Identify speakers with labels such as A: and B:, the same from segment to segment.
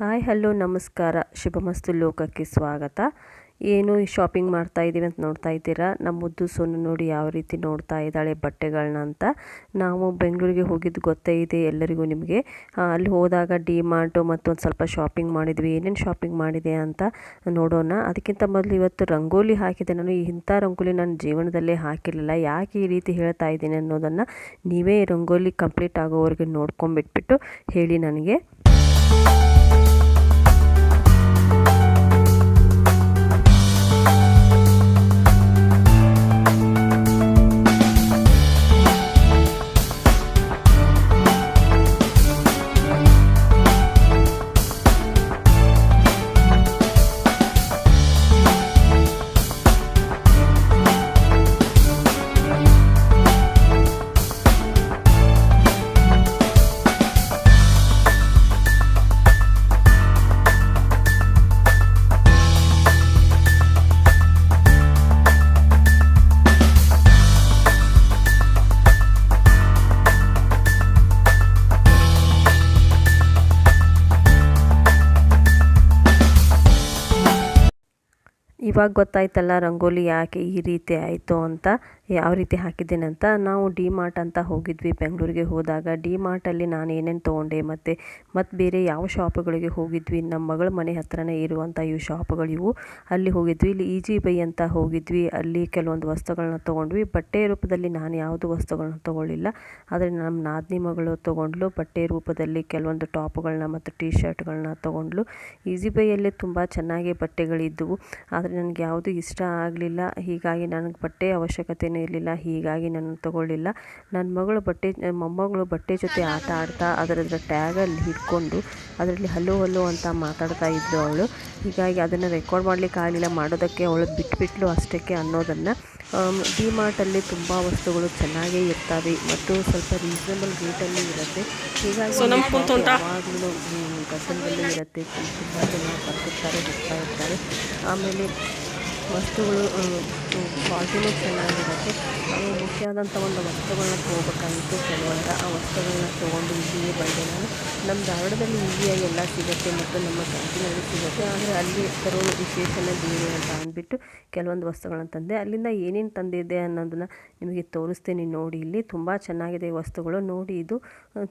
A: Hi, hello, ನಮಸ್ಕಾರ. ಶುಭಮಸ್ತು ಲೋಕಕ್ಕೆ ಸ್ವಾಗತ. ಏನು ಶಾಪಿಂಗ್ ಮಾಡ್ತಾ ಇದ್ದೀವಿ ಅಂತ ನೋಡ್ತಾ ಇದ್ದೀರಾ? ನಮ್ಮ ಸೊನ್ನು ನೋಡಿ ಯಾವ ರೀತಿ ನೋಡ್ತಾ ಇದ್ದಾಳೆ ಬಟ್ಟೆಗಳನ್ನ ಅಂತ. ನಾವು ಬೆಂಗಳೂರಿಗೆ ಹೋಗಿದ್ದು ಗೊತ್ತೇ ಇದೆ ಎಲ್ಲರಿಗೂ ನಿಮಗೆ. ಅಲ್ಲಿ ಹೋದಾಗ ಡಿ ಮಾರ್ಟು ಮತ್ತೊಂದು ಸ್ವಲ್ಪ ಶಾಪಿಂಗ್ ಮಾಡಿದ್ವಿ. ಏನೇನು ಶಾಪಿಂಗ್ ಮಾಡಿದೆ ಅಂತ ನೋಡೋಣ. ಅದಕ್ಕಿಂತ ಮೊದಲು ಇವತ್ತು ರಂಗೋಲಿ ಹಾಕಿದೆ ನಾನು ಇಂಥ ರಂಗೋಲಿ ನನ್ನ ಜೀವನದಲ್ಲೇ ಹಾಕಿರಲಿಲ್ಲ. ಯಾಕೆ ಈ ರೀತಿ ಹೇಳ್ತಾ ಇದ್ದೀನಿ ಅನ್ನೋದನ್ನು ನೀವೇ ರಂಗೋಲಿ ಕಂಪ್ಲೀಟ್ ಆಗೋವರೆಗೆ ನೋಡ್ಕೊಂಬಿಟ್ಬಿಟ್ಟು ಹೇಳಿ ನನಗೆ. ಇವಾಗ ಗೊತ್ತಾಯ್ತಲ್ಲ ರಂಗೋಲಿ ಯಾಕೆ ಈ ರೀತಿ ಆಯಿತು ಅಂತ. ಯಾವ ರೀತಿ ಹಾಕಿದ್ದೇನೆ ಅಂತ ನಾವು ಡಿ ಮಾರ್ಟ್ ಅಂತ ಹೋಗಿದ್ವಿ. ಬೆಂಗಳೂರಿಗೆ ಹೋದಾಗ ಡಿ ಮಾರ್ಟಲ್ಲಿ ನಾನು ಏನೇನು ತೊಗೊಂಡೆ ಮತ್ತು ಮತ್ತು ಬೇರೆ ಯಾವ ಶಾಪ್ಗಳಿಗೆ ಹೋಗಿದ್ವಿ. ನಮ್ಮ ಮಗಳ ಮನೆ ಹತ್ರನೇ ಇರುವಂಥ ಇವು. ಶಾಪ್ಗಳಿವು ಅಲ್ಲಿ ಹೋಗಿದ್ವಿ. ಇಲ್ಲಿ ಈಜಿ ಬೈ ಅಂತ ಹೋಗಿದ್ವಿ. ಅಲ್ಲಿ ಕೆಲವೊಂದು ವಸ್ತುಗಳನ್ನ ತೊಗೊಂಡ್ವಿ. ಬಟ್ಟೆ ರೂಪದಲ್ಲಿ ನಾನು ಯಾವುದು ವಸ್ತುಗಳನ್ನ ತೊಗೊಳ್ಳಿಲ್ಲ. ಆದರೆ ನಮ್ಮ ನಾದಿನಿ ಮಗಳು ತೊಗೊಂಡ್ಲು ಬಟ್ಟೆ ರೂಪದಲ್ಲಿ ಕೆಲವೊಂದು ಟಾಪ್ಗಳನ್ನ ಮತ್ತು ಟೀ ಶರ್ಟ್ಗಳನ್ನ ತೊಗೊಂಡ್ಲು ಈಜಿ ಬೈಯಲ್ಲೇ ತುಂಬ ಚೆನ್ನಾಗಿ ಬಟ್ಟೆಗಳಿದ್ದವು. ಆದರೆ ನನಗೆ ಯಾವುದು ಇಷ್ಟ ಆಗಲಿಲ್ಲ. ಹೀಗಾಗಿ ನನಗೆ ಬಟ್ಟೆ ಅವಶ್ಯಕತೆಯೇ ಇರಲಿಲ್ಲ ಹೀಗಾಗಿ ನಾನು ತಗೊಳ್ಳಿಲ್ಲ. ನನ್ನ ಮಗಳು ಬಟ್ಟೆ ಮೊಮ್ಮಗಳು ಬಟ್ಟೆ ಜೊತೆ ಆಟ ಆಡ್ತಾ ಅದರದ್ರ ಟ್ಯಾಗಲ್ಲಿ ಹಿಡ್ಕೊಂಡು ಅದರಲ್ಲಿ ಹಲ್ಲು ಹಲ್ಲು ಅಂತ ಮಾತಾಡ್ತಾ ಇದ್ದು ಅವಳು. ಹೀಗಾಗಿ ಅದನ್ನು ರೆಕಾರ್ಡ್ ಮಾಡಲಿಕ್ಕೆ ಆಗಲಿಲ್ಲ. ಮಾಡೋದಕ್ಕೆ ಅವಳು ಬಿಟ್ಬಿಟ್ಲು ಅಷ್ಟಕ್ಕೆ ಅನ್ನೋದನ್ನು. ಡಿ ಮಾರ್ಟಲ್ಲಿ ತುಂಬ ವಸ್ತುಗಳು ಚೆನ್ನಾಗೇ ಇರ್ತವೆ ಮತ್ತು ಸ್ವಲ್ಪ ರೀಸನಬಲ್ ರೇಟಲ್ಲಿ ಇರುತ್ತೆ. ಹೀಗಾಗಿ ಯಾವಾಗಲೂ ಗದ್ದಲದಲ್ಲೇ ಇರುತ್ತೆ. ತುಂಬ ಜನ ಬರ್ತಿರ್ತಾರೆ ಹೋಗ್ತಾ ಇರ್ತಾರೆ. ಆಮೇಲೆ ವಸ್ತುಗಳು ಕ್ವಾಲಿಟಿನೂ ಚೆನ್ನಾಗಿರುತ್ತೆ. ನಾವು ಮುಖ್ಯವಾದಂಥ ಒಂದು ವಸ್ತುಗಳನ್ನ ತೊಗೋಬೇಕಾಗಿತ್ತು ಕೆಲವೊಂದ. ಆ ವಸ್ತುಗಳನ್ನ ತೊಗೊಂಡು ಇಲ್ಲಿಗೆ ಬಂದೆ ನಾನು. ನಮ್ಮ ಧಾರವಾಡದಲ್ಲಿ ಈಸಿಯಾಗಿ ಎಲ್ಲ ಸಿಗುತ್ತೆ ಮತ್ತು ನಮ್ಮ ಕ್ಯಾಂಟೀನಲ್ಲಿ ಸಿಗುತ್ತೆ. ಆದರೆ ಅಲ್ಲಿ ತರೋದು ವಿಶೇಷನೇ ಬೇರೆ ಅಂತ ಅಂದ್ಬಿಟ್ಟು ಕೆಲವೊಂದು ವಸ್ತುಗಳನ್ನ ತಂದೆ. ಅಲ್ಲಿಂದ ಏನೇನು ತಂದಿದ್ದೆ ಅನ್ನೋದನ್ನು ನಿಮಗೆ ತೋರಿಸ್ತೀನಿ ನೋಡಿ. ಇಲ್ಲಿ ತುಂಬ ಚೆನ್ನಾಗಿದೆ ವಸ್ತುಗಳು. ನೋಡಿ, ಇದು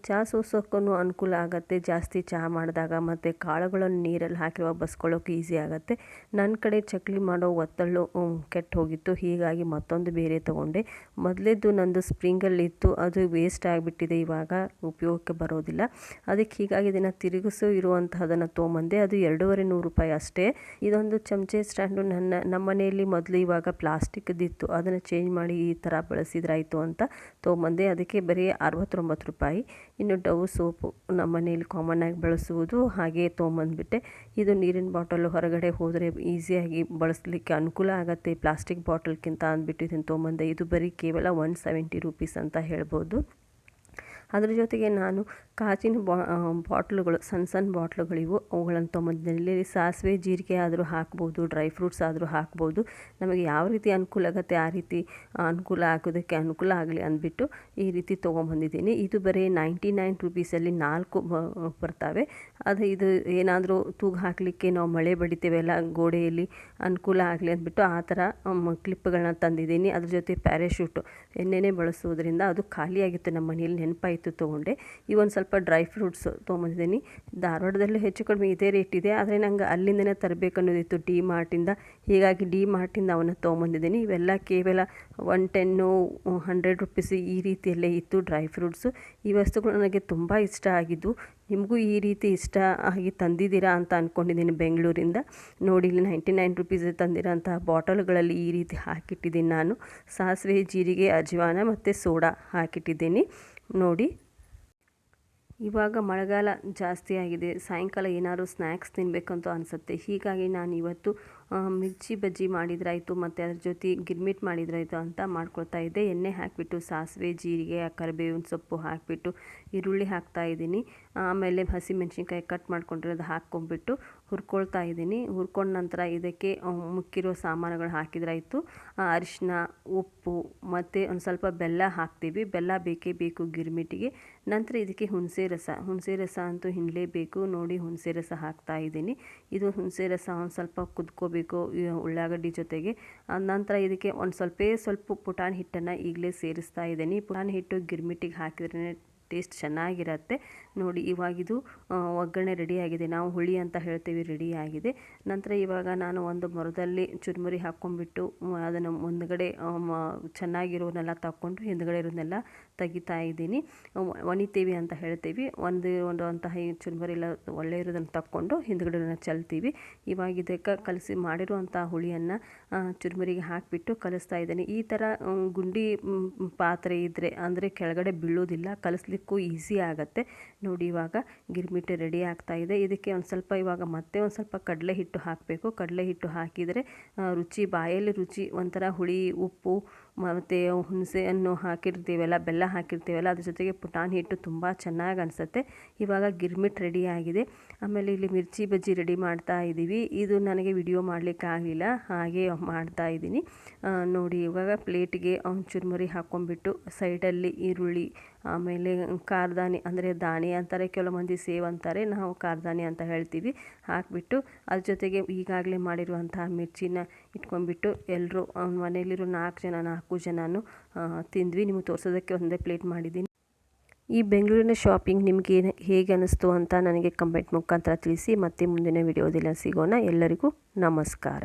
A: ಚಹಾ ಸೋಸೋಕ್ಕೂ ಅನುಕೂಲ ಆಗುತ್ತೆ. ಜಾಸ್ತಿ ಚಹಾ ಮಾಡಿದಾಗ ಮತ್ತು ಕಾಳುಗಳನ್ನು ನೀರಲ್ಲಿ ಹಾಕಿರುವ ಬಸ್ಕೊಳ್ಳೋಕೆ ಈಸಿ ಆಗುತ್ತೆ. ನನ್ನ ಕಡೆ ಚಕ್ಲಿ ಮಾಡೋ ಒತ್ತಳು ಕೆಟ್ಟು ಹೋಗಿತ್ತು. ಹೀಗಾಗಿ ಮತ್ತೊಂದು ಬೇರೆ ತೊಗೊಂಡೆ. ಮೊದಲಿದ್ದು ನಂದು ಸ್ಪ್ರಿಂಗಲ್ಲಿತ್ತು. ಅದು ವೇಸ್ಟ್ ಆಗಿಬಿಟ್ಟಿದೆ. ಇವಾಗ ಉಪಯೋಗಕ್ಕೆ ಬರೋದಿಲ್ಲ. ಅದಕ್ಕೆ ಹೀಗಾಗಿ ಇದನ್ನು ತಿರುಗಿಸು ಇರುವಂತಹದನ್ನು ತೊಗೊಂಬಂದೆ. ಅದು ಎರಡೂವರೆ ನೂರು ರೂಪಾಯಿ ಅಷ್ಟೇ. ಇದೊಂದು ಚಮಚೆ ಸ್ಟ್ಯಾಂಡು ನನ್ನ, ನಮ್ಮ ಮನೆಯಲ್ಲಿ ಮೊದಲು ಇವಾಗ ಪ್ಲಾಸ್ಟಿಕ್ದಿತ್ತು. ಅದನ್ನು ಚೇಂಜ್ ಮಾಡಿ ಈ ಥರ ಬಳಸಿದ್ರಾಯಿತು ಅಂತ ತೊಗೊಂಬಂದೆ. ಅದಕ್ಕೆ ಬರೀ ಅರವತ್ತೊಂಬತ್ತು ರೂಪಾಯಿ. ಇನ್ನು ಡವ್ ಸೋಪು ನಮ್ಮ ಮನೆಯಲ್ಲಿ ಕಾಮನ್ ಆಗಿ ಬಳಸುವುದು ಹಾಗೆ ತೊಗೊಂಬಂದ್ಬಿಟ್ಟೆ. ಇದು ನೀರಿನ ಬಾಟಲು ಹೊರಗಡೆ ಹೋದರೆ ಈಸಿಯಾಗಿ ಬಳಸಲಿಕ್ಕೆ ಅನುಕೂಲ ಆಗುತ್ತೆ ಪ್ಲಾಸ್ಟಿಕ್ ಬಾಟಲ್ಗಿಂತ ಅಂದ್ಬಿಟ್ಟು ಇದನ್ನು ತೊಗೊಂಬಂದೆ ಇದು ಬರೀ ಕೇವಲ ಒನ್ ಸೆವೆಂಟಿ ರುಪೀಸ್ ಅಂತ ಹೇಳ್ಬೋದು. ಅದ್ರ ಜೊತೆಗೆ ನಾನು ಕಾಚಿನ ಬಾ ಬಾಟ್ಲುಗಳು ಸಣ್ಣ ಸಣ್ಣ ಬಾಟ್ಲುಗಳಿವು. ಅವುಗಳನ್ನು ತೊಗೊಂಬಂದಿಲ್ಲಿ ಸಾಸಿವೆ, ಜೀರಿಗೆ ಆದರೂ ಹಾಕ್ಬೋದು, ಡ್ರೈ ಫ್ರೂಟ್ಸ್ ಆದರೂ ಹಾಕ್ಬೋದು. ನಮಗೆ ಯಾವ ರೀತಿ ಅನುಕೂಲ ಆಗುತ್ತೆ ಆ ರೀತಿ ಅನುಕೂಲ ಆಗೋದಕ್ಕೆ ಅನುಕೂಲ ಆಗಲಿ ಅಂದ್ಬಿಟ್ಟು ಈ ರೀತಿ ತೊಗೊಂಬಂದಿದ್ದೀನಿ. ಇದು ಬರೀ ನೈಂಟಿ ನೈನ್ ರುಪೀಸಲ್ಲಿ ನಾಲ್ಕು ಬರ್ತವೆ. ಅದು ಇದು ಏನಾದರೂ ತೂಗು ಹಾಕಲಿಕ್ಕೆ ನಾವು ಮಳೆ ಬಡಿತೇವೆಲ್ಲ ಗೋಡೆಯಲ್ಲಿ ಅನುಕೂಲ ಆಗಲಿ ಅಂದ್ಬಿಟ್ಟು ಆ ಥರ ಕ್ಲಿಪ್ಗಳನ್ನ ತಂದಿದ್ದೀನಿ. ಅದ್ರ ಜೊತೆ ಪ್ಯಾರಾಶೂಟು ಎಣ್ಣೆನೇ ಬಳಸೋದ್ರಿಂದ ಅದು ಖಾಲಿಯಾಗಿತ್ತು ನಮ್ಮ ಮನೆಯಲ್ಲಿ ನೆನಪಾಯಿತು. ತೊಗೊಂಡೆ. ಒಂದು ಸ್ವಲ್ಪ ಡ್ರೈ ಫ್ರೂಟ್ಸ್ ತೊಗೊಂಬಂದಿದ್ದೀನಿ. ಧಾರವಾಡದಲ್ಲೂ ಹೆಚ್ಚು ಕಡಿಮೆ ಇದೇ ರೇಟ್ ಇದೆ. ಆದರೆ ನಂಗೆ ಅಲ್ಲಿಂದನೇ ತರಬೇಕು ಅನ್ನೋದಿತ್ತು ಡಿ ಮಾರ್ಟಿಂದ ಹೀಗಾಗಿ ಡಿ ಮಾರ್ಟಿಂದ ಅವನ್ನ ತೊಗೊಂಬಂದಿದ್ದೀನಿ. ಇವೆಲ್ಲ ಕೇವಲ ಒನ್ ಟೆನ್ನು ಹಂಡ್ರೆಡ್ ರುಪೀಸ್ ಈ ರೀತಿಯಲ್ಲೇ ಇತ್ತು ಡ್ರೈ ಫ್ರೂಟ್ಸು ಈ ವಸ್ತುಗಳು ನನಗೆ ತುಂಬ ಇಷ್ಟ ಆಗಿದ್ದು. ನಿಮಗೂ ಈ ರೀತಿ ಇಷ್ಟ ಆಗಿ ತಂದಿದ್ದೀರಾ ಅಂತ ಅಂದ್ಕೊಂಡಿದ್ದೀನಿ ಬೆಂಗಳೂರಿಂದ. ನೋಡಿ, ಇಲ್ಲಿ ನೈಂಟಿ ನೈನ್ ರುಪೀಸ್ ತಂದಿರೋಂಥ ಬಾಟಲ್ಗಳಲ್ಲಿ ಈ ರೀತಿ ಹಾಕಿಟ್ಟಿದ್ದೀನಿ ನಾನು. ಸಾಸಿವೆ, ಜೀರಿಗೆ, ಅಜ್ವಾನ ಮತ್ತು ಸೋಡಾ ಹಾಕಿಟ್ಟಿದ್ದೀನಿ. ನೋಡಿ. ಇವಾಗ ಮಳೆಗಾಲ ಜಾಸ್ತಿ ಆಗಿದೆ. ಸಾಯಂಕಾಲ ಏನಾದರೂ ಸ್ನ್ಯಾಕ್ಸ್ ತಿನ್ನಬೇಕಂತ ಅನಿಸುತ್ತೆ. ಹೀಗಾಗಿ ನಾನು ಇವತ್ತು ಮಿರ್ಚಿ ಬಜ್ಜಿ ಮಾಡಿದ್ರಾಯಿತು ಮತ್ತು ಅದ್ರ ಜೊತೆ ಗಿರ್ಮಿಟ್ ಮಾಡಿದ್ರಾಯಿತು ಅಂತ ಮಾಡ್ಕೊಳ್ತಾ ಇದ್ದೆ. ಎಣ್ಣೆ ಹಾಕಿಬಿಟ್ಟು, ಸಾಸಿವೆ, ಜೀರಿಗೆ, ಕರಿಬೇವಿನ ಸೊಪ್ಪು ಹಾಕಿಬಿಟ್ಟು, ಈರುಳ್ಳಿ ಹಾಕ್ತಾ ಇದ್ದೀನಿ. ಆಮೇಲೆ ಹಸಿಮೆಣ್ಸಿನ್ಕಾಯಿ ಕಟ್ ಮಾಡ್ಕೊಂಡಿರೋದು ಹಾಕ್ಕೊಂಡ್ಬಿಟ್ಟು ಹುರ್ಕೊಳ್ತಾ ಇದ್ದೀನಿ. ಹುರ್ಕೊಂಡ ನಂತರ ಇದಕ್ಕೆ ಮುಕ್ಕಿರೋ ಸಾಮಾನುಗಳು ಹಾಕಿದ್ರಾಯಿತು. ಅರಿಶಿನ ಉಪ್ಪು ಮತ್ತು ಒಂದು ಸ್ವಲ್ಪ ಬೆಲ್ಲ ಹಾಕ್ತೀವಿ. ಬೆಲ್ಲ ಬೇಕೇ ಬೇಕು ಗಿರ್ಮಿಟಿಗೆ. ನಂತರ ಇದಕ್ಕೆ ಹುಣಸೆ ರಸ. ಹುಣಸೆ ರಸ ಅಂತೂ ಹಿಂಡಲೇಬೇಕು. ನೋಡಿ ಹುಣಸೆ ರಸ ಹಾಕ್ತಾ ಇದ್ದೀನಿ. ಇದು ಹುಣಸೆ ರಸ ಒಂದು ಸ್ವಲ್ಪ ಕುದ್ಕೋಬೇಕು. ಈ ಉಳ್ಳಾಗಡ್ಡಿ ಜೊತೆಗೆ. ನಂತರ ಇದಕ್ಕೆ ಒಂದು ಸ್ವಲ್ಪ ಸ್ವಲ್ಪ ಪುಟಾಣಿ ಹಿಟ್ಟನ್ನು ಈಗಲೇ ಸೇರಿಸ್ತಾ ಇದ್ದೀನಿ. ಪುಟಾಣಿ ಹಿಟ್ಟು ಗಿರ್ಮಿಟ್ಟಿಗೆ ಹಾಕಿದ್ರೇ ಟೇಸ್ಟ್ ಚೆನ್ನಾಗಿರತ್ತೆ. ನೋಡಿ ಇವಾಗಿದು ಒಗ್ಗರಣೆ ರೆಡಿಯಾಗಿದೆ ನಾವು ಹುಳಿ ಅಂತ ಹೇಳ್ತೀವಿ ರೆಡಿಯಾಗಿದೆ ನಂತರ ಇವಾಗ ನಾನು ಒಂದು ಮರದಲ್ಲಿ ಚುರುಮುರಿ ಹಾಕ್ಕೊಂಡ್ಬಿಟ್ಟು ಅದನ್ನು ಮುಂದ್ಗಡೆ ಚೆನ್ನಾಗಿರೋನೆಲ್ಲ ತಗೊಂಡು ಹಿಂದ್ಗಡೆ ಇರೋದನ್ನೆಲ್ಲ ತೆಗಿತಾ ಇದ್ದೀನಿ. ಒಣಿತೀವಿ ಅಂತ ಹೇಳ್ತೀವಿ. ಒಂದು ಒಂದು ಅಂತಹ ಚುರುಮುರಿ ಎಲ್ಲ ಒಳ್ಳೆ ಇರೋದನ್ನು ತಕ್ಕೊಂಡು ಹಿಂದ್ಗಡೆ ಚೆಲ್ತೀವಿ. ಇವಾಗ ಇದಕ್ಕೆ ಕಲಸಿ ಮಾಡಿರುವಂಥ ಹುಳಿಯನ್ನು ಚುರುಮುರಿಗೆ ಹಾಕಿಬಿಟ್ಟು ಕಲಿಸ್ತಾ ಇದ್ದೀನಿ. ಈ ಥರ ಗುಂಡಿ ಪಾತ್ರೆ ಇದ್ದರೆ ಅಂದರೆ ಕೆಳಗಡೆ ಬೀಳೋದಿಲ್ಲ. ಕಲಿಸ್ಲಿಕ್ಕೂ ಈಸಿ ಆಗುತ್ತೆ. ನೋಡಿ, ಇವಾಗ ಗಿರ್ಮಿಟ್ಟು ರೆಡಿ ಆಗ್ತಾ ಇದೆ. ಇದಕ್ಕೆ ಒಂದು ಸ್ವಲ್ಪ ಇವಾಗ ಮತ್ತೆ ಒಂದು ಸ್ವಲ್ಪ ಕಡಲೆ ಹಿಟ್ಟು ಹಾಕಬೇಕು. ಕಡಲೆ ಹಿಟ್ಟು ಹಾಕಿದರೆ ರುಚಿ ಬಾಯಲ್ಲಿ ರುಚಿ ಒಂಥರ ಹುಳಿ, ಉಪ್ಪು ಮತ್ತು ಹುಣಸೆಯನ್ನು ಹಾಕಿರ್ತೀವಲ್ಲ, ಬೆಲ್ಲ ಹಾಕಿರ್ತೀವಲ್ಲ, ಅದ್ರ ಜೊತೆಗೆ ಪುಟಾಣಿ ಹಿಟ್ಟು ತುಂಬ ಚೆನ್ನಾಗಿ ಅನಿಸುತ್ತೆ. ಇವಾಗ ಗಿರ್ಮಿಟ್ ರೆಡಿ ಆಗಿದೆ. ಆಮೇಲೆ ಇಲ್ಲಿ ಮಿರ್ಚಿ ಬಜ್ಜಿ ರೆಡಿ ಮಾಡ್ತಾ ಇದ್ದೀವಿ ಇದು ನನಗೆ ವಿಡಿಯೋ ಮಾಡಲಿಕ್ಕೆ ಆಗಲಿಲ್ಲ, ಹಾಗೆ ಮಾಡ್ತಾ ಇದ್ದೀನಿ. ನೋಡಿ, ಇವಾಗ ಪ್ಲೇಟಿಗೆ ಚುರುಮುರಿ ಹಾಕ್ಕೊಂಡ್ಬಿಟ್ಟು ಸೈಡಲ್ಲಿ ಈರುಳ್ಳಿ, ಆಮೇಲೆ ಕಾರ್ದಾನಿ ಅಂದರೆ ದಾಣಿ ಅಂತಾರೆ, ಕೆಲವು ಮಂದಿ ಸೇವ್ ಅಂತಾರೆ, ನಾವು ಕಾರ್ದಾನಿ ಅಂತ ಹೇಳ್ತೀವಿ. ಹಾಕಿಬಿಟ್ಟು ಅದ್ರ ಜೊತೆಗೆ ಈಗಾಗಲೇ ಮಾಡಿರುವಂತಹ ಮಿರ್ಚಿನ ಇಟ್ಕೊಂಡ್ಬಿಟ್ಟು ಎಲ್ಲರೂ ಮನೆಯಲ್ಲಿರೋ ನಾಲ್ಕು ಜನ ನಾಲ್ಕು ಜನನು ನಾನು ತಿಂದ್ವಿ. ನಿಮಗೆ ತೋರಿಸೋದಕ್ಕೆ ಒಂದೇ ಪ್ಲೇಟ್ ಮಾಡಿದ್ದೀನಿ. ಈ ಬೆಂಗಳೂರಿನ ಶಾಪಿಂಗ್ ನಿಮಗೆ ಹೇಗೆ ಅನ್ನಿಸ್ತು ಅಂತ ನನಗೆ ಕಮೆಂಟ್ ಮುಖಾಂತರ ತಿಳಿಸಿ. ಮತ್ತೆ ಮುಂದಿನ ವಿಡಿಯೋದಲ್ಲಿ ಸಿಗೋಣ. ಎಲ್ಲರಿಗೂ ನಮಸ್ಕಾರ.